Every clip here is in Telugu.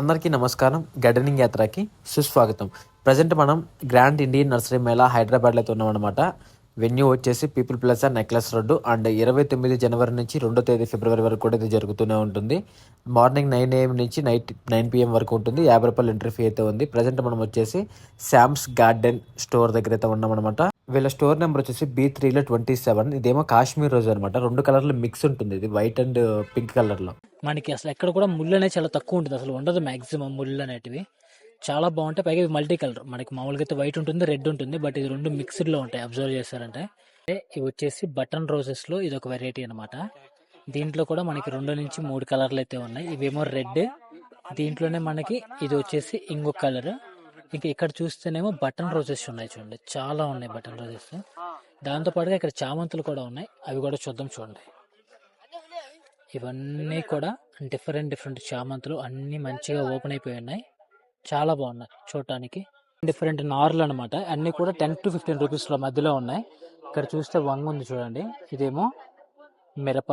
అందరికీ నమస్కారం. గార్డెనింగ్ యాత్రకి సుస్వాగతం. ప్రజెంట్ మనం గ్రాండ్ ఇండియన్ నర్సరీ మేళా హైదరాబాద్లో అయితే ఉన్నాం అనమాట వెన్యూ వచ్చేసి people plus necklace road. And ఇరవై తొమ్మిది జనవరి నుంచి రెండో తేదీ ఫిబ్రవరి వరకు కూడా ఇది జరుగుతూనే ఉంటుంది. మార్నింగ్ నైన్ ఏఎం నుంచి నైట్ నైన్ పిఎం వరకు ఉంటుంది. యాభై రూపాయలు ఎంట్రీ ఫీ అయితే ఉంది. ప్రజెంట్ మనం వచ్చేసి శామ్స్ గార్డెన్ స్టోర్ దగ్గర అయితే ఉన్నాం అనమాట వీళ్ళ స్టోర్ నెంబర్ వచ్చేసి బీ త్రీలో ట్వంటీ సెవెన్. ఇదేమో కాశ్మీర్ రోజు అనమాట రెండు కలర్లు మిక్స్ ఉంటుంది ఇది వైట్ అండ్ పింక్ కలర్లో. మనకి అసలు ఎక్కడ కూడా ముళ్ళు అనేది చాలా తక్కువ ఉంటుంది. అసలు ఉండదు మాక్సిమం ముళ్ళు అనేటివి. చాలా బాగుంటాయి. పైగా ఇవి మల్టీ కలర్. మనకి మామూలుగా అయితే వైట్ ఉంటుంది రెడ్ ఉంటుంది బట్ ఇది రెండు మిక్స్డ్లో ఉంటాయి అబ్జర్వ్ చేశారంటే. ఇవి వచ్చేసి బటన్ రోజెస్లో ఇది ఒక వెరైటీ అనమాట దీంట్లో కూడా మనకి రెండు నుంచి మూడు కలర్లు అయితే ఉన్నాయి. ఇవేమో రెడ్. దీంట్లోనే మనకి ఇది వచ్చేసి ఇంకొక కలర్. ఇంకా ఇక్కడ చూస్తేనేమో బటన్ రోజెస్ ఉన్నాయి చూడండి. చాలా ఉన్నాయి బటన్ రోజెస్. దాంతో పాటుగా ఇక్కడ చామంతులు కూడా ఉన్నాయి. అవి కూడా చూద్దాం చూడండి. ఇవన్నీ కూడా డిఫరెంట్ డిఫరెంట్ చామంతులు అన్నీ మంచిగా ఓపెన్ అయిపోయి ఉన్నాయి. చాలా బాగున్నాయి చూడటానికి. డిఫరెంట్ నార్లు అనమాట అన్నీ కూడా టెన్ టు ఫిఫ్టీన్ రూపీస్లో మధ్యలో ఉన్నాయి. ఇక్కడ చూస్తే వంగ ఉంది చూడండి. ఇదేమో మిరప.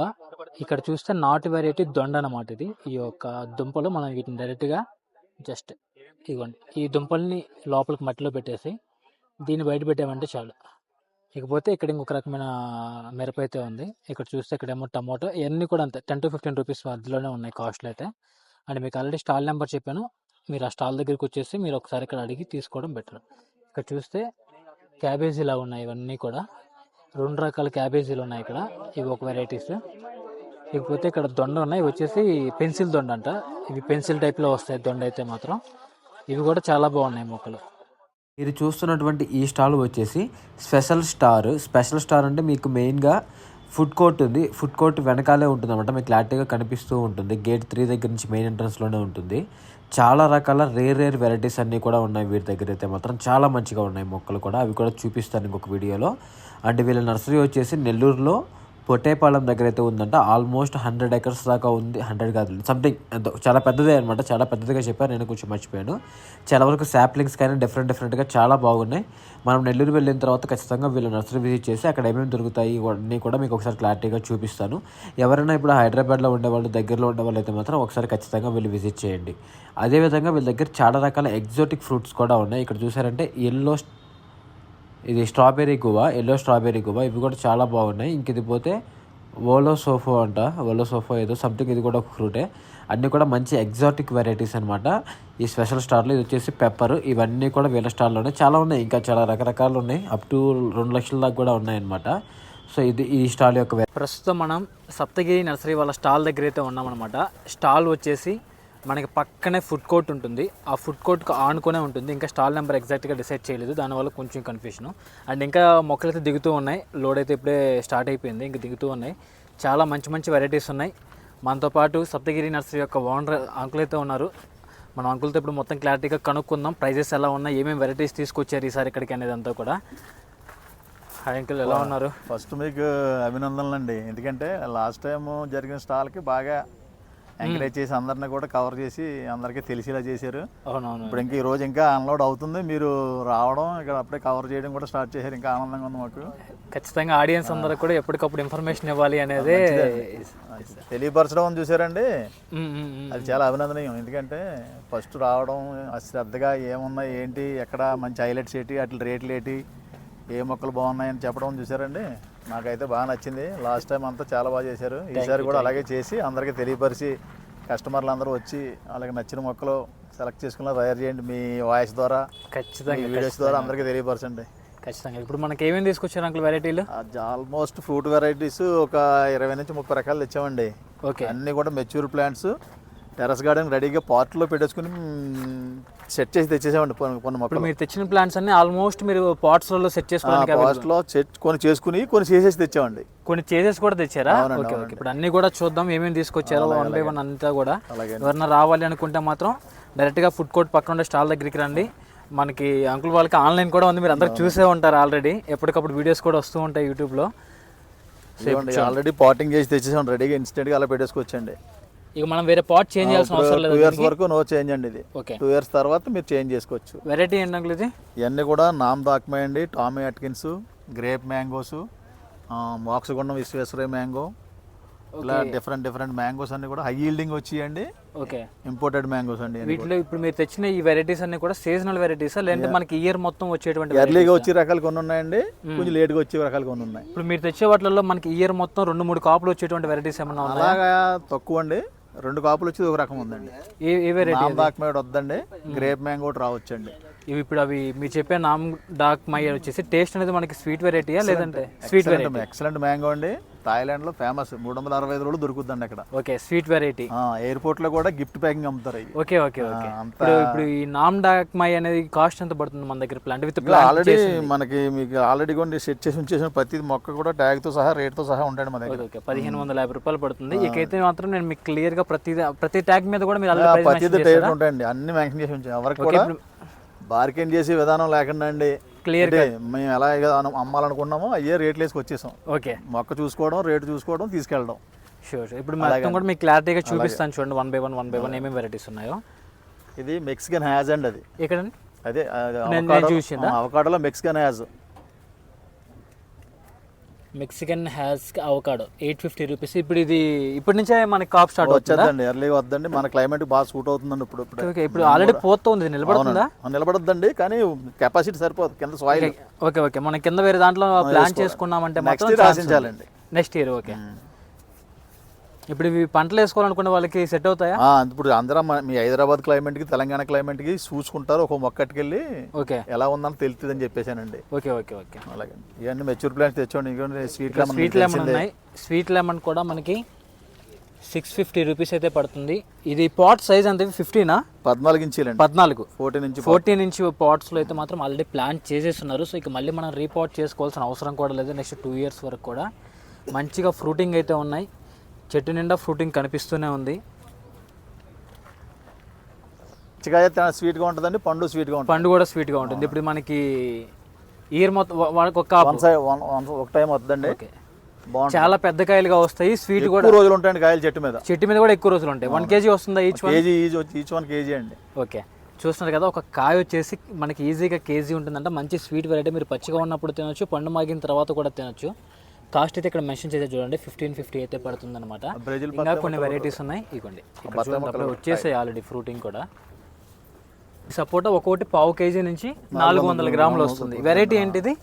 ఇక్కడ చూస్తే నాటు వెరైటీ దొండ అనమాట ఇది. ఈ యొక్క దుంపలు మనం వీటిని డైరెక్ట్గా జస్ట్ ఇదిగోండి ఈ దుంపల్ని లోపలికి మట్టిలో పెట్టేసి దీన్ని బయట పెట్టామంటే చాలు. ఇకపోతే ఇక్కడ ఇంకొక రకమైన మిరప అయితే ఉంది. ఇక్కడ చూస్తే ఇక్కడేమో టమాటో ఇవన్నీ కూడా అంతే. టెన్ టు ఫిఫ్టీన్ రూపీస్ మధ్యలోనే ఉన్నాయి కాస్ట్లు అయితే అండ్ మీకు ఆల్రెడీ స్టాల్ నెంబర్ చెప్పాను. మీరు ఆ స్టాల్ దగ్గరికి వచ్చేసి మీరు ఒకసారి ఇక్కడ అడిగి తీసుకోవడం బెటర్. ఇక్కడ చూస్తే క్యాబేజీలా ఉన్నాయి ఇవన్నీ కూడా. రెండు రకాల క్యాబేజీలు ఉన్నాయి ఇక్కడ. ఇవి ఒక వెరైటీస్. ఇకపోతే ఇక్కడ దొండ ఉన్నాయి. ఇవి వచ్చేసి పెన్సిల్ దొండ అంట ఇవి పెన్సిల్ టైప్లో వస్తాయి దొండ అయితే మాత్రం. ఇవి కూడా చాలా బాగున్నాయి మొక్కలు. మీరు చూస్తున్నటువంటి ఈ స్టాల్ వచ్చేసి స్పెషల్ స్టార్. స్పెషల్ స్టార్ అంటే మీకు మెయిన్గా ఫుడ్ కోర్ట్ ఉంది. ఫుడ్ కోర్ట్ వెనకాలే ఉంటుంది అనమాట మీకు క్లారిటీగా కనిపిస్తూ ఉంటుంది. గేట్ త్రీ దగ్గర నుంచి మెయిన్ ఎంట్రన్స్లోనే ఉంటుంది. చాలా రకాల రేర్ రేర్ వెరైటీస్ అన్నీ కూడా ఉన్నాయి వీరి దగ్గర అయితే మాత్రం. చాలా మంచిగా ఉన్నాయి మొక్కలు కూడా. అవి కూడా చూపిస్తాను ఇంకొక వీడియోలో. అండ్ వీళ్ళ నర్సరీ వచ్చేసి నెల్లూరులో పొట్టేపాలెం దగ్గర అయితే ఉందంట ఆల్మోస్ట్ హండ్రెడ్ ఎకర్స్ దాకా ఉంది హండ్రెడ్ కాదు సంథింగ్ ఎంతో చాలా పెద్దదే అనమాట చాలా పెద్దదిగా చెప్పారు నేను కొంచెం మర్చిపోయాను. చాలా వరకు శాప్లింగ్స్ కానీ డిఫరెంట్ డిఫరెంట్గా చాలా బాగున్నాయి. మనం నెల్లూరు వెళ్ళిన తర్వాత ఖచ్చితంగా వీళ్ళు నర్సరీ విజిట్ చేసి అక్కడ ఏమేమి దొరుకుతాయి అన్నీ కూడా మీకు ఒకసారి క్లారిటీగా చూపిస్తాను. ఎవరైనా ఇప్పుడు హైదరాబాద్లో ఉండేవాళ్ళు దగ్గరలో ఉండేవాళ్ళు అయితే మాత్రం ఒకసారి ఖచ్చితంగా వీళ్ళు విజిట్ చేయండి. అదేవిధంగా వీళ్ళ దగ్గర చాలా రకాల ఎగ్జోటిక్ ఫ్రూట్స్ కూడా ఉన్నాయి. ఇక్కడ చూసారంటే ఎల్లో ఇది strawberry guava yellow strawberry guava ఇవి కూడా చాలా బాగున్నాయి. ఇంక ఇది పోతే ఓలో సోఫో అంట. ఓలో సోఫో ఏదో సంథింగ్ ఇది కూడా ఒక ఫ్రూటే. అన్నీ కూడా మంచి ఎగ్జాటిక్ వెరైటీస్ అనమాట ఈ స్పెషల్ స్టార్లో ఇది వచ్చేసి పెప్పర్ ఇవన్నీ కూడా వీళ్ళ స్టార్లోనే చాలా ఉన్నాయి. ఇంకా చాలా రకరకాలు ఉన్నాయి. అప్ టు రెండు లక్షల దాకా కూడా ఉన్నాయి అనమాట సో ఇది ఈ స్టాల్ యొక్క ప్రస్తుతం మనం సప్తగిరి నర్సరీ వాళ్ళ స్టాల్ దగ్గర అయితే ఉన్నామన్నమాట. స్టాల్ వచ్చేసి మనకి పక్కనే ఫుడ్ కోర్ట్ ఉంటుంది. ఆ ఫుడ్ కోర్ట్కి ఆనుకునే ఉంటుంది. ఇంకా స్టాల్ నెంబర్ ఎగ్జాక్ట్గా డిసైడ్ చేయలేదు. దానివల్ల కొంచెం కన్ఫ్యూషన్ అండ్ ఇంకా మొక్కలు అయితే దిగుతూ ఉన్నాయి. లోడ్ అయితే ఇప్పుడే స్టార్ట్ అయిపోయింది. ఇంకా దిగుతూ ఉన్నాయి. చాలా మంచి మంచి వెరైటీస్ ఉన్నాయి. మనతో పాటు సప్తగిరి నర్సరీ యొక్క ఓనర్ అంకుల్ అయితే ఉన్నారు. మనం అంకుల్తో ఇప్పుడు మొత్తం క్లారిటీగా కనుక్కుందాం. ప్రైజెస్ ఎలా ఉన్నాయి? ఏమేమి వెరైటీస్ తీసుకొచ్చారు ఈసారి ఇక్కడికి అనేది అంతా కూడా. హాయ్ అంకుల్ ఎలా ఉన్నారు? ఫస్ట్ మీకు అభినందనలు అండి ఎందుకంటే లాస్ట్ టైం జరిగిన స్టాల్కి బాగా ఎంకరేజ్ చేసి అందరిని కూడా కవర్ చేసి అందరికీ తెలిసేలా చేశారు. అవునవును. ఇప్పుడు ఇంకా ఈ రోజు ఇంకా అన్లోడ్ అవుతుంది. మీరు రావడం ఇక్కడ అప్పుడే కవర్ చేయడం కూడా స్టార్ట్ చేశారు. ఇంకా ఆనందంగా ఉంది మాకు. ఖచ్చితంగా ఆడియన్స్ అందరికి కూడా ఎప్పటికప్పుడు ఇన్ఫర్మేషన్ ఇవ్వాలి అనేది తెలియపరచడం అని చూసారండి. అది చాలా అభినందనీయం. ఎందుకంటే ఫస్ట్ రావడం శ్రద్ధగా ఏమున్నాయి ఏంటి ఎక్కడ మంచి హైలైట్స్ ఏంటి అట్లా రేట్లు ఏంటి ఏ మొక్కలు బాగున్నాయని చెప్పడం చూసారండి. నాకైతే బాగా నచ్చింది. లాస్ట్ టైం అంతా చాలా బాగా చేశారు. ఈసారి కూడా అలాగే చేసి అందరికీ తెలియపరిచి కస్టమర్లు అందరూ వచ్చి వాళ్ళకి నచ్చిన మొక్కలు సెలెక్ట్ చేసుకుని తయారు చేయండి మీ వాయిస్ ద్వారా. ఖచ్చితంగా వీడియోస్ ద్వారా అందరికీ తెలియపరచండి. ఖచ్చితంగా. ఇప్పుడు మనకి ఏమేమి తీసుకొచ్చారు అంకుల్ వెరైటీలు? ఆల్మోస్ట్ ఫ్రూట్ వెరైటీస్ ఒక ఇరవై నుంచి ముప్పై రకాలు తెచ్చామండి. ఓకే. అన్నీ కూడా మెచ్యూర్ ప్లాంట్స్. టెరస్ గార్డెన్ రెడీగా పాట్లో పెట్టేసుకుని సెట్ చేసి తెచ్చేసామండి కొన్ని మొక్కలు. మీరు తెచ్చిన ప్లాంట్స్ అన్ని ఆల్మోస్ట్ మీరు పాట్స్లో సెట్ చేసుకోవడానికి available. పాస్ట్లో సెట్ కొన్ని చేసుకుని కొన్ని చేసేసి తెచ్చామండి కొన్ని చేసేసి కూడా తెచ్చారా? Okay okay. ఇప్పుడు అన్ని కూడా చూద్దాం ఏమేమి తీసుకొచ్చారో వన్ బై వన్ అంతా కూడా. ఎవరన్నా రావాలి అనుకుంటే మాత్రం డైరెక్ట్గా ఫుడ్ కోర్ట్ పక్కన ఉండే స్టాల్ దగ్గరికి రండి. మనకి అంకుల్ వాళ్ళకి ఆన్లైన్ కూడా ఉంది మీరు అందరు చూసే ఉంటారు ఆల్రెడీ ఎప్పటికప్పుడు వీడియోస్ కూడా వస్తూ ఉంటాయి యూట్యూబ్లో. ఆల్రెడీ పాటింగ్ చేసి తెచ్చేసాం రెడీగా ఇన్స్టెంట్గా అలా పెట్టేసుకోవచ్చండి ఇక మనం వేరే పాట్ చేంజ్ చేయాల్సిన అవసరం టూ లేదు ఇయర్స్ వరకు నో చేంజ్ అండి ఇది. ఓకే టూ ఇయర్స్ తర్వాత మీరు చేంజ్ చేసుకోవచ్చు. వెరైటీ ఏంటి అంకుల్ ఇది? ఇవన్నీ కూడా నామ్ దాక్మే అండి. Tommy Atkins grape mangoes Mokshagundam Visvesvaraya mango ఇలా డిఫరెంట్ డిఫరెంట్ మ్యాంగోస్ అన్ని కూడా హై ఈల్డింగ్ వచ్చాయండి. ఓకే ఇంపోర్టెడ్ మ్యాంగోస్ అండి వీటిలో ఇప్పుడు మీరు తెచ్చిన ఈ వెరైటీస్ అన్ని కూడా సీజనల్ వెరైటీసా లేదంటే మనకి ఇయర్ మొత్తం వచ్చేటువంటి ఎర్లీగా వచ్చే రకాలు కొన్ని ఉన్నాయండి. కొంచెం లేట్గా వచ్చే రకాలు కొన్ని ఉన్నాయి. ఇప్పుడు మీరు తెచ్చే వాటిల్లో మనకి ఇయర్ మొత్తం రెండు మూడు కాపులు వచ్చేటువంటి వెరైటీస్ ఏమన్నా ఉన్నాయా? అలాగా తక్కువ అండి. రెండు కాపులు వచ్చి ఒక రకం ఉందండి. ఏ ఏ వెరైటీ నాంబాక్ మేడ వద్దండి. గ్రేప్ మ్యాంగో రావచ్చండి. ఇవి ఇప్పుడు అవి మీరు చెప్పే నామ్ డార్క్ మై వచ్చేసి టేస్ట్ అనేది మనకి స్వీట్ వెరైటీయా లేదంటే స్వీట్ వెరైటీ? ఎక్సలెంట్ మ్యాంగో అండి. థాయిలాండ్లో ఫేమస్ మూడు వందల అరవై ఐదు రోజులు దొరుకుతుందండి అక్కడ. Okay sweet variety. ఎయిర్పోర్ట్లో కూడా గిఫ్ట్ ప్యాకింగ్ అమ్ముతారు ఓకే ఓకే ఓకే. ఇప్పుడు ఈ నామ్ డార్క్ మై అనేది కాస్ట్ ఎంత పడుతుంది మన దగ్గర ప్లాంట్ విత్ ఆల్రెడీ మనకి మీకు ఆల్రెడీ కొన్ని సెట్ చేసి ఉంచేసిన ప్రతి మొక్క కూడా ట్యాగ్తో సహా రేట్తో సహా ఉంటాయండి మన దగ్గర. ఓకే పదిహేను వందల యాభై రూపాయలు పడుతుంది. ఇకైతే మాత్రం నేను మీకు క్లియర్గా ప్రతి ప్రతి ట్యాగ్ మీద కూడా మీరు రేట్ ఉంటాయండి. అన్ని మెన్షన్ చేసి ఉంచాం ఎవరికి కూడా బార్గెన్ చేసే విధానం లేకుండా అండి. అంటే మేము ఎలా అమ్మాలనుకున్నామో అయ్యే రేట్లు వేసుకు వచ్చేసాం. ఓకే. మొక్క చూసుకోవడం రేటు చూసుకోవడం తీసుకెళ్ళడం. షూర్ ఇప్పుడు మొత్తం కూడా మీకు క్లారిటీగా చూపిస్తాను చూడండి. One by one one by one ఏమేమి వెరైటీస్ ఉన్నాయో. ఇది మెక్సికన్ హ్యాజ్ అండి అది. ఇక్కడ అదే? అవకాడోలో Mexican Hass Mexican Hass avocado. Eight fifty rupees. ఇప్పుడు ఇది ఇప్పటి నుంచే మనకి కాప్ స్టార్ట్ అవుతుందా? వచ్చేద్దండి ఎర్లీగా వద్దండి. మన క్లైమేట్ బాగా సూట్ అవుతుందండి ఇప్పుడు ఇప్పుడు. ఇప్పుడు ఆల్రెడీ పోతుంది నిలబడుతుందా? నిలబడద్దండి కానీ కెపాసిటీ సరిపోదు. కింద సాయిల్ ఓకే ఓకే మనం కింద వేరే దాంట్లో ప్లాన్ చేసుకున్నామంటే నెక్స్ట్ మాత్రం ఇయర్ ఆశించాలండి. నెక్స్ట్ ఇయర్ ఓకే ఇప్పుడు ఇవి పంటలు వేసుకోవాలనుకునే వాళ్ళకి సెట్ అవుతాయా? ఇప్పుడు అందరం మీ హైదరాబాద్ క్లైమేట్కి తెలంగాణ క్లైమేట్కి చూసుకుంటారు. ఒక మొక్కటికెళ్ళి ఓకే. ఎలా ఉందని తెలుస్తుంది అని చెప్పేసానండి. Okay okay okay. అలాగే. ఇవన్నీ మెచ్యూర్ ప్లాంట్స్ తెచ్చోండి ఇంకోటి స్వీట్ లెమన్ స్వీట్ లెమన్ ఉన్నాయి. స్వీట్ లెమన్ కూడా మనకి సిక్స్ ఫిఫ్టీ రూపీస్ అయితే పడుతుంది. ఇది పాట్ సైజ్ అంతే ఫిఫ్టీనా పద్నాలుగు ఇంచీలండి. పద్నాలుగు. ఫోర్టీన్ నుంచి ఫోర్టీన్ ఇంచ్ పాట్స్లో అయితే మాత్రం ఆల్రెడీ ప్లాన్ చేసేస్తున్నారు. సో ఇక మళ్ళీ మనం రీపాట్ చేసుకోవాల్సిన అవసరం కూడా లేదు. నెక్స్ట్ టూ ఇయర్స్ వరకు కూడా. మంచిగా ఫ్రూటింగ్ అయితే ఉన్నాయి. చెట్టు నిండా ఫ్రూటింగ్ కనిపిస్తూనే ఉంది. చికాయ స్వీట్గా ఉంటుందండి పండు స్వీట్గా ఉంటుంది. పండు కూడా స్వీట్గా ఉంటుంది. ఇప్పుడు మనకి ఇయర్ మొత్తం వాళ్ళకి ఒక ఒక టైం బాగుంటుంది. చాలా పెద్ద కాయలుగా వస్తాయి. స్వీట్ కూడా రోజులు ఉంటాయండి కాయలు చెట్టు మీద. చెట్టు మీద కూడా ఎక్కువ రోజులు ఉంటాయి. వన్ కేజీ వస్తుందా each KG each one KG అండి. ఓకే. చూస్తున్నారు కదా ఒక కాయ వచ్చేసి మనకి ఈజీగా కేజీ ఉంటుందంట. మంచి స్వీట్ వెరైటీ మీరు పచ్చిగా ఉన్నప్పుడు తినొచ్చు పండు మాగిన తర్వాత కూడా తినొచ్చు. కాస్ట్ అయితే ఇక్కడ మెన్షన్ చేసే చూడండి ఫిఫ్టీన్ ఫిఫ్టీ అయితే పడుతుంది అనమాట బ్రెజిల్ ఇంకా కొన్ని వెరైటీస్ ఉన్నాయి. ఇవ్వండి ఇక్కడ వచ్చేసాయి ఆల్రెడీ ఫ్రూటింగ్ కూడా. సపోటా ఒక్కొక్కటి పావు కేజీ నుంచి నాలుగు వందల గ్రాములు వస్తుంది. వెరైటీ ఏంటిది?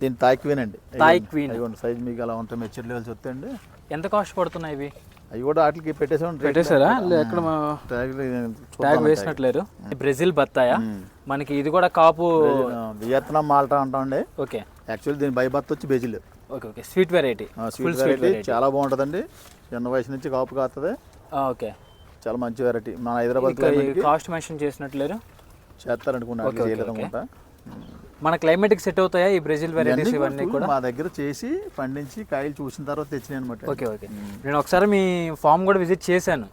దీని తాయి క్వీన్ అండి. తాయ్ క్వీన్ అదిగోండి సైజ్ మీకు అలా ఉంటాయి మెచ్యూర్ లెవెల్స్ వస్తాయండి. ఎంత కాస్ట్ పడుతున్నాయి ఇవి? అవి కూడా వాటికి పెట్టేసాం పెట్టేశారా ఎక్కడ ట్యాగ్ వేసినట్లేరు? బ్రెజిల్ బత్తాయా? మనకి ఇది కూడా కాపు వియత్నాం మాల్టా అంటామండి. ఓకే. యాక్చువల్లీ దీని బైబత్ వచ్చి బెజిల్ okay okay. Sweet variety sweet variety చాలా బాగుంటుందండి. చిన్న వయసు నుంచి కాపు కాస్తుంది ఓకే. చాలా మంచి వెరైటీ మన హైదరాబాద్ కాస్ట్ మెన్షన్ చేసినట్లేరు చేస్తారనుకున్నా మన క్లైమేట్కి సెట్ అవుతాయా ఈ బ్రెజిల్ వెరైటీస్ ఇవన్నీ కూడా మా దగ్గర చేసి పండించి కాయలు చూసిన తర్వాత తెచ్చినాయి అనమాట ఓకే ఓకే. నేను ఒకసారి మీ ఫామ్ కూడా విజిట్ చేశాను.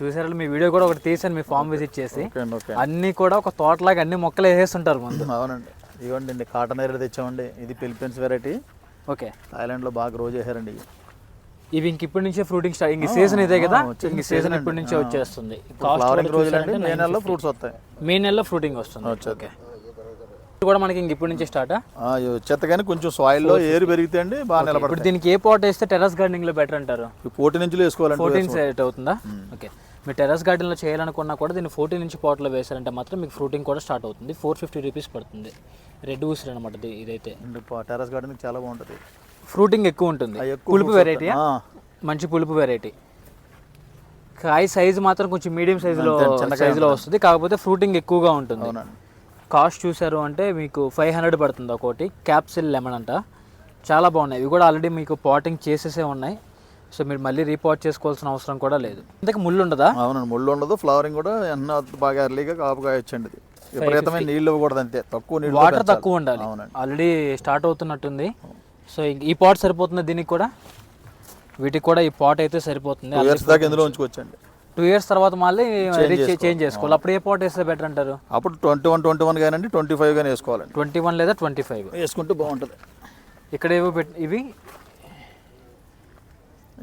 చూసారు? మీ వీడియో కూడా ఒకటి తీసాను మీ ఫామ్ విజిట్ చేసి. అన్ని కూడా ఒక తోటలాగా అన్ని మొక్కలు వేసేస్తుంటారు ముందు. అవునండి. ఇవ్వండి కాటన్ ఏరియా తెచ్చామండి. ఇది ఫిలిపీన్స్ వెరైటీ ఓకే. థాయిలాండ్లో బాగా గ్రో చేశారండి ఇవి. ఇంక ఇప్పటి నుంచే ఫ్రూటింగ్ స్టార్ట్ ఇంక సీజన్ ఇదే కదా? ఇంక సీజన్ ఇప్పటి నుంచే వచ్చేస్తుంది. ఫ్లవరింగ్ మే నెలలో ఫ్రూట్స్ వస్తాయి. మే నెలలో ఫ్రూటింగ్ వస్తుంది. ఓకే. కూడా మనకి ఇంక ఇప్పటి నుంచి స్టార్టా వచ్చేత కానీ కొంచెం సాయిల్లో ఏరు పెరిగితే అండి బాగా ఇప్పుడు నిలబడతాయి. దీనికి ఏ పాట్ వేస్తే టెర్రస్ గార్డెనింగ్లో బెటర్ అంటారు? ఫోర్టీన్ ఇంచులు వేసుకోవాలండి ఫోర్టీన్ సెట్ అవుతుందా? ఓకే. మీరు టెర్రస్ గార్డెన్లో చేయాలనుకున్నా కూడా దీన్ని ఫోర్టీన్ ఇంచ్ పాట్లో వేసారంటే మాత్రం మీకు ఫ్రూటింగ్ కూడా స్టార్ట్ అవుతుంది. ఫోర్ ఫిఫ్టీ రూపీస్ పడుతుంది. రెడ్ ఊసిరి అనమాట ఇది- ఇదైతే. టెరస్ గార్డెన్ చాలా బాగుంటుంది. ఫ్రూటింగ్ ఎక్కువ ఉంటుంది. పులుపు వెరైటీ మంచి పులుపు వెరైటీ కాయ సైజు మాత్రం కొంచెం మీడియం సైజులో సైజులో వస్తుంది. కాకపోతే ఫ్రూటింగ్ ఎక్కువగా ఉంటుంది. కాస్ట్ చూసారు అంటే మీకు ఫైవ్ హండ్రెడ్ పడుతుంది ఒకటి క్యాప్సిల్ లెమన్ అంట. చాలా బాగున్నాయి. ఇవి కూడా ఆల్రెడీ మీకు పాటింగ్ చేసేసే ఉన్నాయి. సో మీరు మళ్ళీ రీపాట్ చేసుకోవాల్సిన అవసరం కూడా లేదు. ఇంతకు ముళ్ళు ఉండదా? అవునండి ముళ్ళు ఉండదు. ఫ్లవరింగ్ కూడా ఎన్నో బాగా ఎర్లీగా కాపు కాయొచ్చండి ఇది. విపరీతమైన నీళ్ళు ఇవ్వకూడదు అంతే. తక్కువ నీళ్ళు వాటర్ తక్కువ ఉండాలి. అవునండి. ఆల్రెడీ స్టార్ట్ అవుతున్నట్టుంది. సో ఈ పాట్ సరిపోతుంది దీనికి కూడా? వీటికి కూడా ఈ పాట్ అయితే సరిపోతుంది. టూ ఇయర్స్ దాకా ఇందులో ఉంచుకోవచ్చండి. టూ ఇయర్స్ తర్వాత మళ్ళీ చేంజ్ చేసుకోవాలి. అప్పుడు ఏ పాట్ వేస్తే బెటర్ అంటారు? అప్పుడు ట్వంటీ వన్ ట్వంటీ వన్ కానీ ట్వంటీ ఫైవ్ కానీ వేసుకోవాలండి. ట్వంటీ వన్ లేదా ట్వంటీ ఫైవ్ వేసుకుంటే బాగుంటుంది. ఇక్కడ ఏవో పెట్ ఇవి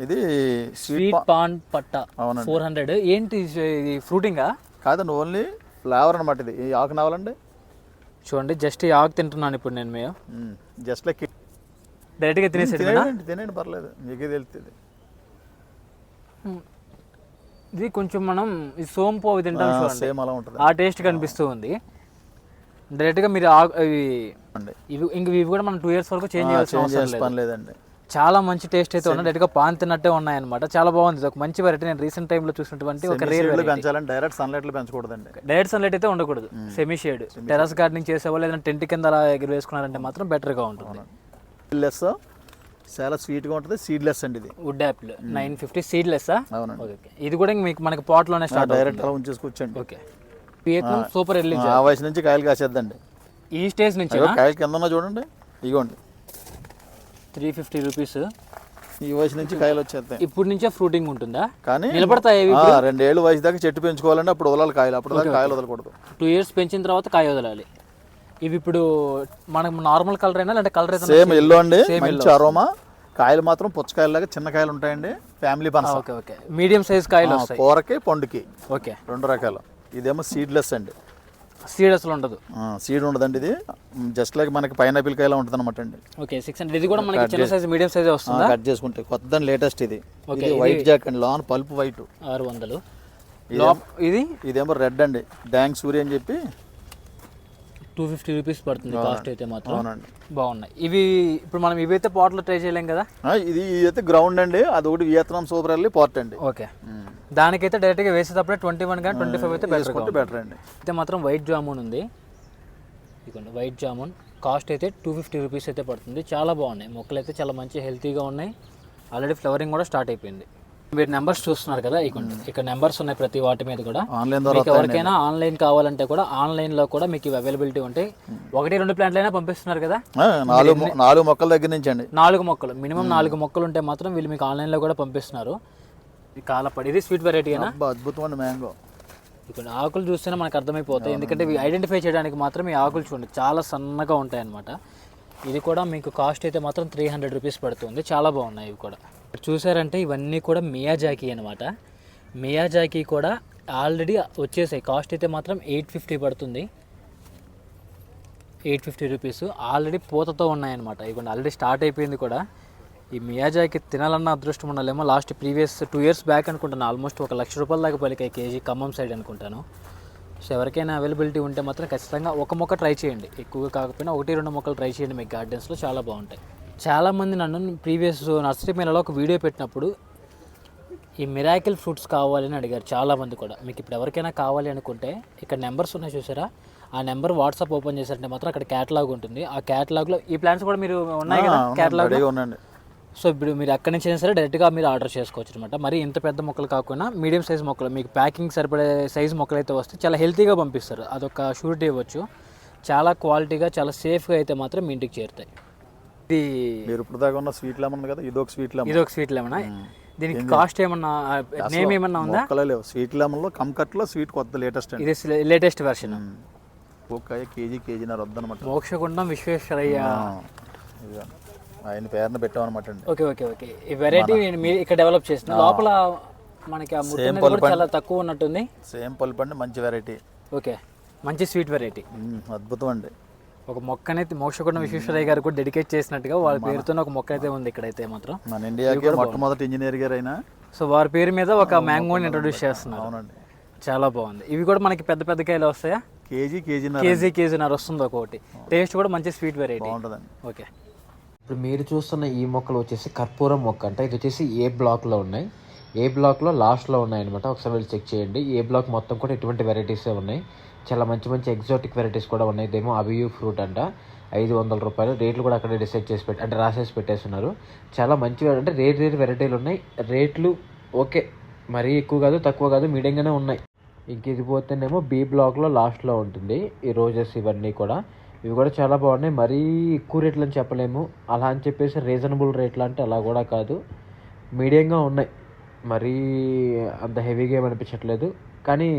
ఇది స్వీట్ పాన్ పట్ట. అవునండి. Four hundred. ఏంటి ఇది? ఫ్రూటింగా? కాదండి ఓన్లీ ఫ్లేవర్ అనమాట ఇది. ఈ ఆకు నావాలండి చూడండి జస్ట్ ఈ ఆకు తింటున్నాను ఇప్పుడు నేను మేము. జస్ట్ లైక్ డైరెక్ట్గా తినేసాడు తినేయండి తినేయండి పర్లేదు. మీకే తెలుస్తుంది. ఇది కొంచెం మనం ఈ సోంపు అవి తింటాం సేమ్ అలా ఉంటుంది. ఆ టేస్ట్ కనిపిస్తూ ఉంది. డైరెక్ట్గా మీరు ఇవి ఇంక ఇవి కూడా మనం టూ ఇయర్స్ వరకు చేంజ్ చేయాల్సిన అవసరం లేదండి. చాలా మంచి టేస్ట్ అయితే ఉన్నాయి. డైరెక్ట్గా పాన్ తిన్నట్టే ఉన్నాయన్నమాట. చాలా బాగుంది. ఒక మంచి వెరైటీ నేను రీసెంట్ టైంలో చూసినటువంటి ఒక రేర్ పెంచాలని డైరెక్ట్ సన్లైట్లో పెంచకూడదండి. డైరెక్ట్ సన్లైట్ అయితే ఉండకూడదు. సెమీ షేడ్ టెరస్ గార్డెనింగ్ చేసేవాళ్ళు ఏదైనా టెంట్ కింద అలా ఎగిరి వేసుకున్నారంటే మాత్రం బెటర్గా ఉంటుంది. సీడ్లెస్ చాలా sweet గా ఉంటుంది. సీడ్లెస్ అండి ఇది. Wood apple nine fifty seedless అవునండి. ఓకే ఇది కూడా మీకు మనకి పాట్లోనే స్టార్ట్ డైరెక్ట్ అలా ఉంచేసుకొచ్చండి ఓకే సూపర్ ఎర్లీ ఆ వయసు నుంచి కాయలు కాసేద్దండి. ఈ స్టేజ్ నుంచి కాయలు కింద చూడండి. ఇగోండి. Three fifty rupees. ఈ వయసు నుంచి కాయలు వచ్చేస్తాయి. ఇప్పుడు నుంచే ఫ్రూటింగ్ ఉంటుందా? కానీ నిలబడతాయి రెండేళ్ళు వయసు దాకా చెట్టు పెంచుకోవాలంటే అప్పుడు వదలాలి కాయలు. అప్పుడు దాకా కాయలు వదలకూడదు. టూ ఇయర్స్ పెంచిన తర్వాత కాయ వదలాలి. ఇవి ఇప్పుడు మనకు నార్మల్ కలర్ అయినా లేదంటే కలర్ అయితే సేమ్ ఎల్లో అండి మంచి అరోమా కాయలు మాత్రం పుచ్చకాయలాగా చిన్న కాయలు ఉంటాయండి ఫ్యామిలీ పనస ఓకే ఓకే. మీడియం సైజ్ కాయలు కూరకి పండుకి. ఓకే. రెండు రకాలు. ఇదేమో సీడ్లెస్ అండి. సీడ్ అసలు ఉండదు. సీడ్ ఉండదండి ఇది. జస్ట్ లైక్ మనకి పైనాపిల్ కాయలా ఉంటుంది అనమాట అండి. ఓకే సిక్స్ హండ్రెడ్ ఇది కూడా మనకి చిన్న సైజ్ మీడియం సైజ్ వస్తుందా? కట్ చేసుకుంటే కొత్త లేటెస్ట్ ఇది. ఇది వైట్ జాక్ అండి లాన్ పల్ప్ వైట్ ఆరు వందలు. ఇది ఇదేమో రెడ్ అండి. డ్యాంగ్ సూర్య అని చెప్పి టూ ఫిఫ్టీ రూపీస్ పడుతుంది కాస్ట్ అయితే మాత్రం. అవునండి. బాగున్నాయి. ఇవి ఇప్పుడు మనం ఇవైతే పాట్లో ట్రై చేయలేం కదా? ఇది అయితే గ్రౌండ్ అండి. అది ఒకటి వియత్నాం సూపర్ వెళ్ళి పోర్ట్ అండి. ఓకే. దానికైతే డైరెక్ట్గా వేసేటప్పుడే ట్వంటీ వన్ కానీ ట్వంటీ ఫైవ్ అయితే బెటర్ వేసుకుంటే బెటర్ అండి. అయితే మాత్రం వైట్ జామున్ ఉంది. ఇదిగోండి వైట్ జామున్. కాస్ట్ అయితే టూ ఫిఫ్టీ రూపీస్ అయితే పడుతుంది. చాలా బాగున్నాయి. మొక్కలు అయితే చాలా మంచి హెల్తీగా ఉన్నాయి. ఆల్రెడీ ఫ్లవరింగ్ కూడా స్టార్ట్ అయిపోయింది. మీరు నెంబర్స్ చూస్తున్నారు కదా ఇదిగోండి. ఇక్కడ నెంబర్స్ ఉన్నాయి ప్రతి వాటి మీద కూడా. ఆన్లైన్ ద్వారా మీకు ఎవరికైనా ఆన్లైన్ కావాలంటే కూడా ఆన్లైన్లో కూడా మీకు అవైలబిలిటీ ఉంటాయి. ఒకటి రెండు ప్లాంట్లు అయినా పంపిస్తున్నారు కదా? నాలుగు నాలుగు మొక్కల దగ్గర నుంచి అండి నాలుగు మొక్కలు. మినిమం నాలుగు మొక్కలు ఉంటే మాత్రం వీళ్ళు మీకు ఆన్లైన్లో కూడా పంపిస్తున్నారు. కాలపడి. ఇది స్వీట్ వెరైటీనా అబ్బా అద్భుతం అండి మ్యాంగో. ఇక్కడ ఆకులు చూస్తేనే మనకు అర్థమైపోతాయి. ఎందుకంటే ఇవి ఐడెంటిఫై చేయడానికి మాత్రం ఈ ఆకులు చూడండి చాలా సన్నగా ఉంటాయి అన్నమాట ఇది కూడా మీకు కాస్ట్ అయితే మాత్రం త్రీ హండ్రెడ్ రూపీస్ పడుతుంది. చాలా బాగున్నాయి ఇవి కూడా. చూసారంటే ఇవన్నీ కూడా మియాజాకి అనమాట మియాజాకి కూడా ఆల్రెడీ వచ్చేసాయి. కాస్ట్ అయితే మాత్రం ఎయిట్ ఫిఫ్టీ పడుతుంది. ఎయిట్ ఫిఫ్టీ రూపీస్ ఆల్రెడీ పూతతో ఉన్నాయన్నమాట. ఇవి ఆల్రెడీ స్టార్ట్ అయిపోయింది కూడా. ఈ మియాజాకి తినాలన్న అదృష్టం ఉండాలేమో last previous two years back అనుకుంటాను. ఆల్మోస్ట్ ఒక లక్ష రూపాయల దాకా పలికాయి కేజీ ఖమ్మం సైడ్ అనుకుంటాను. సో ఎవరికైనా అవైలబిలిటీ ఉంటే మాత్రం ఖచ్చితంగా ఒక మొక్క ట్రై చేయండి. ఎక్కువగా కాకపోయినా ఒకటి రెండు మొక్కలు ట్రై చేయండి. మీ గార్డెన్స్లో చాలా బాగుంటాయి. చాలామంది నన్ను ప్రీవియస్ నర్సరీ మేళలో ఒక వీడియో పెట్టినప్పుడు ఈ మిరాకిల్ ఫ్రూట్స్ కావాలని అడిగారు చాలామంది కూడా. మీకు ఇప్పుడు ఎవరికైనా కావాలి అనుకుంటే ఇక్కడ నెంబర్స్ ఉన్నాయి చూసారా? ఆ నెంబర్ వాట్సాప్ ఓపెన్ చేశారంటే మాత్రం అక్కడ క్యాటలాగ్ ఉంటుంది. ఆ క్యాటలాగ్లో ఈ ప్లాన్స్ కూడా మీరు ఉన్నాయి కదా? క్యాటలాగ్ ఉండండి సో ఇప్పుడు మీరు అక్కడి నుంచి అయినా సరే డైరెక్ట్గా మీరు ఆర్డర్ చేసుకోవచ్చు అనమాట మరి ఇంత పెద్ద మొక్కలు కాకుండా మీడియం సైజ్ మొక్కలు మీకు ప్యాకింగ్ సరిపడే సైజ్ మొక్కలు అయితే వస్తే చాలా హెల్తీగా పంపిస్తారు. అదొక షూరిటీ ఇవ్వచ్చు. చాలా క్వాలిటీగా చాలా సేఫ్గా అయితే మాత్రం మీ ఇంటికి చేరుతాయి. ఇది మీరు ఇప్పుడు దాకా ఉన్న స్వీట్ లెమన్ ఉంది కదా ఇది ఒక స్వీట్ లెమన్. ఇది ఒక స్వీట్ ఏమన్నా దీనికి కాస్ట్ ఏమన్నా నేమ్ ఏమన్నా ఉందా? మొక్కలే లేవు. స్వీట్ లెమన్లో కంకట్లో స్వీట్ కొత్త లేటెస్ట్ ఇది లేటెస్ట్ వెర్షన్ ఒక్క కేజీ కేజీన్నర వద్దనమాట మోక్షగుండం విశ్వేశ్వరయ్య. ఇదిగో. ఆయన పేరున పెట్టామన్నమాట అండి. Okay okay okay. ఈ వెరైటీ మీరు ఇక్కడ డెవలప్ చేసిన. లోపల మనకి ఆ అనేది కూడా చాలా తక్కువ ఉన్నట్టుంది. సేమ్ పల్పు అండి మంచి వెరైటీ ఓకే. మంచి స్వీట్ వెరైటీ అద్భుతం అండి. ఒక మొక్కనైతే మోక్షగుండం విశ్వేశ్వరయ్య గారు కూడా డెడికేట్ చేసినట్టుగా వాళ్ళ పేరుతో ఒక మొక్క అయితే ఉంది ఇక్కడైతే మాత్రం. మన ఇండియాకి మొట్టమొదటి ఇంజనీర్ గారు అయినా సో వారి పేరు మీద ఒక మ్యాంగోని ఇంట్రొడ్యూస్ చేస్తున్నారు. అవునండి. చాలా బాగుంది. ఇవి కూడా మనకి పెద్ద పెద్ద కాయలు వస్తాయా? కేజీ కేజీన్నర కేజీ కేజీన్నర వస్తుంది ఒక్కొక్కటి టేస్ట్ కూడా మంచి స్వీట్ వెరైటీ బాగుంటుందండి. ఓకే. ఇప్పుడు మీరు చూస్తున్న ఈ మొక్కలు వచ్చేసి కర్పూరం మొక్క అంటే. ఇది వచ్చేసి ఏ బ్లాక్లో ఉన్నాయి? ఏ బ్లాక్లో లాస్ట్లో ఉన్నాయి అనమాట ఒకసారి వెళ్ళి చెక్ చేయండి. ఏ బ్లాక్ మొత్తం కూడా ఇటువంటి వెరైటీసే ఉన్నాయి? చాలా మంచి మంచి ఎగ్జాటిక్ వెరైటీస్ కూడా ఉన్నాయి. ఇదేమో అవియూ ఫ్రూట్ అంట. ఐదు వందల రూపాయలు. రేట్లు కూడా అక్కడే డిసైడ్ చేసి పెట్టి అంటే రాసేసి పెట్టేస్తున్నారు. చాలా మంచి అంటే రేట్ రేట్ వెరైటీలు ఉన్నాయి. రేట్లు ఓకే. మరీ ఎక్కువ కాదు తక్కువ కాదు మీడియంగానే ఉన్నాయి. ఇంక ఇది పోతేనేమో బి బ్లాక్లో లాస్ట్లో ఉంటుంది. ఈ రోజెస్ ఇవన్నీ కూడా. ఇవి కూడా చాలా బాగున్నాయి. మరీ ఎక్కువ రేట్లు అని చెప్పలేము. అలా అని చెప్పేసి రీజనబుల్ రేట్లు అంటే అలా కూడా కాదు. మీడియంగా ఉన్నాయి. మరీ అంత హెవీగా ఏమి అనిపించట్లేదు. కానీ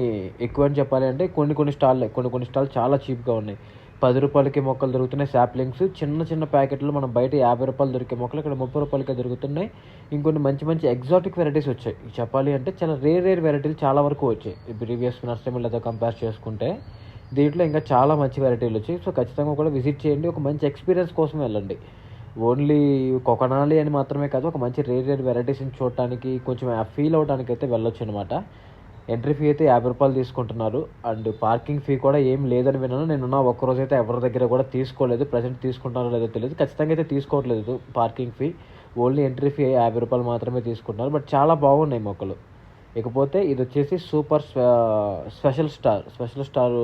ఎక్కువ అని చెప్పాలి అంటే కొన్ని కొన్ని స్టాల్ కొన్ని కొన్ని స్టాల్ చాలా చీప్గా ఉన్నాయి. పది రూపాయలకి మొక్కలు దొరుకుతున్నాయి శాప్లింగ్స్ చిన్న చిన్న ప్యాకెట్లు మనం బయట యాభై రూపాయలు దొరికే మొక్కలు ఇక్కడ ముప్పై రూపాయలకే దొరుకుతున్నాయి. ఇంకొన్ని మంచి మంచి ఎగ్జాటిక్ వెరైటీస్ వచ్చాయి. చెప్పాలి అంటే చాలా రేర్ రేర్ వెరైటీలు చాలా వరకు వచ్చాయి. ప్రీవియస్ లేదా కంపేర్ చేసుకుంటే. దీంట్లో ఇంకా చాలా మంచి వెరైటీలు వచ్చాయి. సో ఖచ్చితంగా కూడా విజిట్ చేయండి. ఒక మంచి ఎక్స్పీరియన్స్ కోసం వెళ్ళండి. ఓన్లీ కొకనాలి అని మాత్రమే కాదు ఒక మంచి రేర్ రేర్ వెరైటీస్ని చూడటానికి కొంచెం ఫీల్ అవడానికి అయితే వెళ్ళొచ్చు అనమాట ఎంట్రీ ఫీ అయితే యాభై రూపాయలు తీసుకుంటున్నారు. అండ్ పార్కింగ్ ఫీ కూడా ఏం లేదని విన్నాను. నేను నా ఒక్కరోజు అయితే ఎవరి దగ్గర కూడా తీసుకోలేదు. ప్రజెంట్ తీసుకుంటారో లేదో తెలియదు. ఖచ్చితంగా అయితే తీసుకోవట్లేదు parking fee. Only entry fee యాభై రూపాయలు మాత్రమే తీసుకుంటున్నారు. బట్ చాలా బాగున్నాయి మొక్కలు. ఇకపోతే ఇది వచ్చేసి super special star special star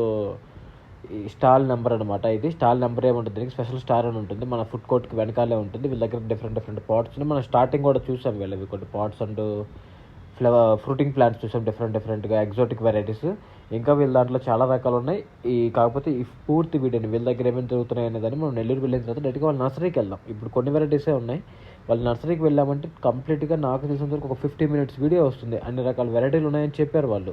ఈ స్టాల్ నెంబర్ అనమాట ఇది. స్టాల్ నెంబర్ ఏముంటుంది దీనికి స్పెషల్ స్టార్ అని ఉంటుంది. మన ఫుడ్ కోర్ట్కి వెనకాలే ఉంటుంది. వీళ్ళ దగ్గర డిఫరెంట్ డిఫరెంట్ పాట్స్ మనం స్టార్టింగ్ కూడా చూసాం వీళ్ళవి. కొన్ని pots and flower fruiting plants చూసాం. డిఫరెంట్ డిఫరెంట్గా ఎగ్జాటిక్ వెరైటీస్. ఇంకా వీళ్ళ దాంట్లో చాలా రకాలు ఉన్నాయి. ఈ కాకపోతే ఈ పూర్తి వీడియోని వీళ్ళ దగ్గర ఏమేమి జరుగుతున్నాయి అనేదాన్ని మనం నెల్లూరు వెళ్ళిన తర్వాత డైరెక్ట్గా వాళ్ళ నర్సరీకి వెళ్దాం. ఇప్పుడు కొన్ని వెరైటీసే ఉన్నాయి. వాళ్ళు నర్సరీకి వెళ్ళామంటే కంప్లీట్గా నాకు తెలిసినంత వరకు ఒక ఫిఫ్టీ మినిట్స్ వీడియో వస్తుంది. అన్ని రకాల వెరైటీలు ఉన్నాయని చెప్పారు వాళ్ళు.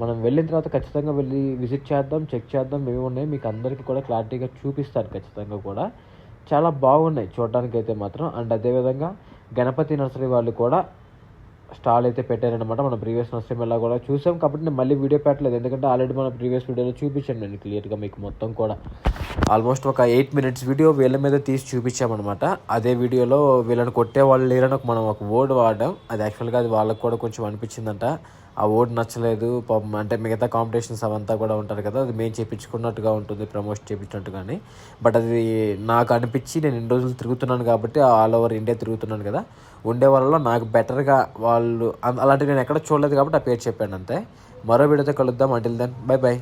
మనం వెళ్ళిన తర్వాత ఖచ్చితంగా వెళ్ళి విజిట్ చేద్దాం చెక్ చేద్దాం ఏమి ఉన్నాయి మీకు అందరికీ కూడా క్లారిటీగా చూపిస్తారు ఖచ్చితంగా కూడా. చాలా బాగున్నాయి చూడడానికి అయితే మాత్రం. అండ్ అదేవిధంగా గణపతి నర్సరీ వాళ్ళు కూడా స్టాల్ అయితే పెట్టారనమాట మన ప్రీవియస్ నష్టం ఎలా కూడా. చూసాం కాబట్టి నేను మళ్ళీ వీడియో పెట్టలేదు. ఎందుకంటే ఆల్రెడీ మన ప్రీవియస్ వీడియోలో చూపించాను నేను క్లియర్గా మీకు మొత్తం కూడా. ఆల్మోస్ట్ ఒక ఎయిట్ మినిట్స్ వీడియో వీళ్ళ మీద తీసి చూపించామన్నమాట. అదే వీడియోలో వీళ్ళని కొట్టే వాళ్ళు లేరని ఒక మనం ఒక వర్డ్ వాడడం అది యాక్చువల్గా అది వాళ్ళకి కూడా కొంచెం అనిపించిందంట. ఆ ఓడ్ నచ్చలేదు. పాపం అంటే మిగతా కాంపిటీషన్స్ అవంతా కూడా ఉంటారు కదా అది మేము చేయించుకున్నట్టుగా ఉంటుంది ప్రమోషన్ చేయించినట్టుగానే బట్ అది నాకు అనిపించి నేను ఇన్ని రోజులు తిరుగుతున్నాను కాబట్టి ఆల్ ఓవర్ ఇండియా తిరుగుతున్నాను కదా. ఉండే వాళ్ళలో నాకు బెటర్గా వాళ్ళు అలాంటివి నేను ఎక్కడ చూడలేదు కాబట్టి ఆ పేరు చెప్పాను అంతే. మరో వీడియోతో కలుద్దాం. Until then by by